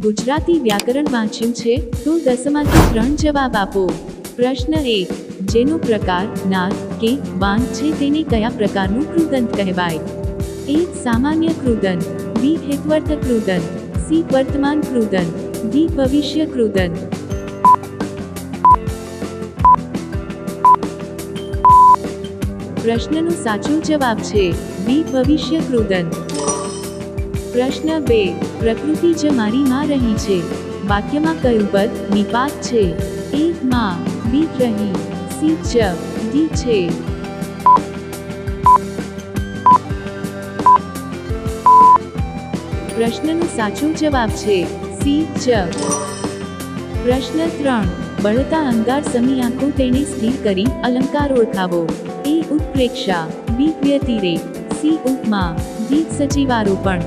ગુજરાતી વ્યાકરણ વાંચ્યું છે, તો દસમાંથી ત્રણ જવાબ આપો. પ્રશ્ન એક, જેનો પ્રકાર, નાદ કે બાંધ છે તેને કયા પ્રકારનું કૃદંત કહેવાય? એ, સામાન્ય કૃદંત, બી હેતવર્થ કૃદંત, સી, વર્તમાન કૃદંત, ડી, ભવિષ્ય કૃદંત. પ્રશ્નનો સાચો જવાબ છે, બી, ભવિષ્ય કૃદંત. પ્રશ્ન બે પ્રકૃતિ જ મારી માં રહી છે. વાક્યમાં કયું પદ નિપાત છે? એ માં, બી રહી, સી ચ ડી છે. પ્રશ્નનો સાચો જવાબ છે, સી ચ પ્રશ્ન ત્રણ, બળતા અંગાર સમી આંખો તેને સ્થિર કરી અલંકાર ઓળખાવો. એ ઉત્પ્રેક્ષા બી વ્યતિરેક, સી ઉપમા, ડી સજીવારોપણ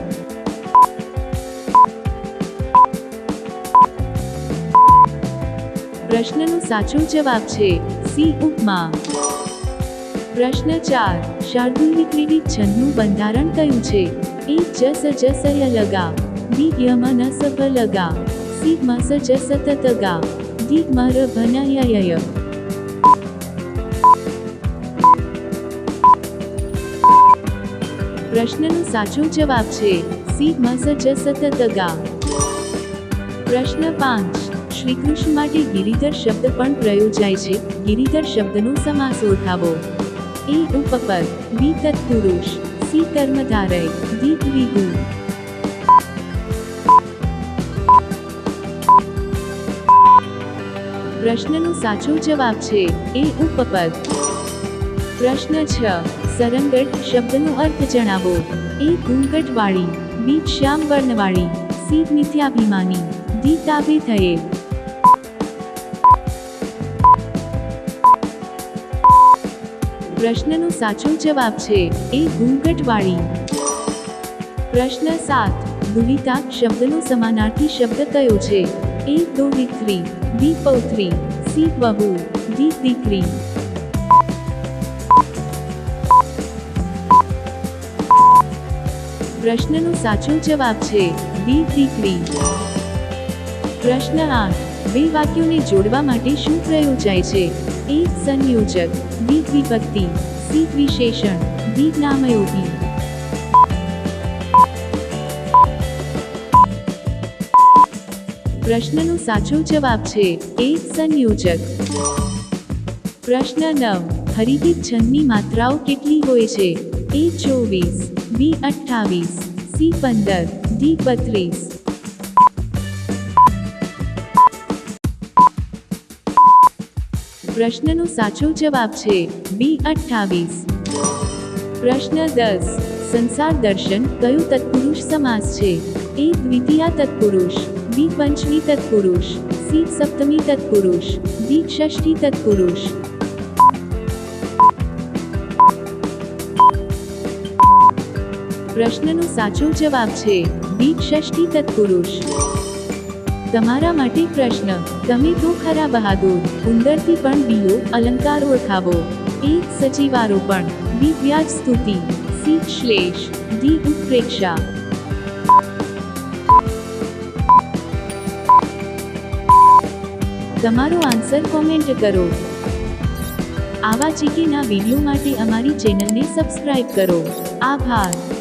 પ્રશ્નનો સાચો જવાબ છે સી ઉપમા. પ્રશ્ન ચાર શાર્દુલ વિક્રીડિત છંદનું બંધારણ કયું છે? એ જસ જસય લગા. ડી યમ ન સભ લગા. સી મસ જસ તતગા ડી મર ભનયય પ્રશ્નનો સાચો જવાબ છે સી મસ જસ તતગા પ્રશ્ન પાંચ શ્રી કૃષ્ણ માટે ગિરિધર શબ્દ પણ પ્રયોજાય છે. ગિરિધર શબ્દનો સમાસ ઓળખાવો. એ ઉપપદ બી તત્પુરુષ સી કર્મધારય દી દ્વિગુ પ્રશ્નનો સાચો જવાબ છે, એ ઉપપદ. પ્રશ્ન છ સરંગટ શબ્દનો અર્થ જણાવો. એ ઘૂંઘટવાળી બી શ્યામ વર્ણવાળી, સી મિથ્યાભિમાની, દી તાબે થયે. પ્રશ્નનો સાચો જવાબ છે એ ઘૂંઘટવાળી. પ્રશ્ન સાત દુહિતા શબ્દનો સમાનાર્થી શબ્દ કયો છે? એ દો દીકરી, બી પૌત્રી, સી બહુ ડી દીકરી. પ્રશ્નનો સાચો જવાબ છે બી દીકરી. પ્રશ્ન આઠ, બે વાક્યોને જોડવા માટે શું પ્રયોજાય છે? એ સંયોજક બી વિભક્તિ સી વિશેષણ ડી નામયોગી. પ્રશ્નનો સાચો જવાબ છે એ સંયોજક. પ્રશ્ન નવ હરિદીપ છંદની માત્રાઓ કેટલી હોય છે? એ ચોવીસ, બી અઠ્ઠાવીસ, સી પંદર, ડી બત્રીસ. પ્રશ્નનો સાચો જવાબ છે બી અઠ્ઠાવીસ. પ્રશ્ન દસ. સંસાર દર્શન કયું તત્પુરુષ સમાસ છે? એ દ્વિતીયા તત્પુરુષ, બી પંચમી તત્પુરુષ, સી સપ્તમી તત્પુરુષ, ડી ષષ્ઠી તત્પુરુષ. પ્રશ્નનો સાચો જવાબ છે બી ષષ્ઠી તત્પુરુષ. તમારા માટે પ્રશ્ન. તમે તો ખરા બહાદુર. ઉંદરથી પણ બીઓ, અલંકાર ઓળખાવો. એ સજીવારોપણ બી, વ્યાજ સ્તુતિ. સી, શ્લેષ. ડી ઉત્પ્રેક્ષા તમારો આન્સર કોમેન્ટ કરો. આવા ચીકીના વીડિયો માટે અમારી ચેનલને સબસ્ક્રાઇબ કરો. આભાર.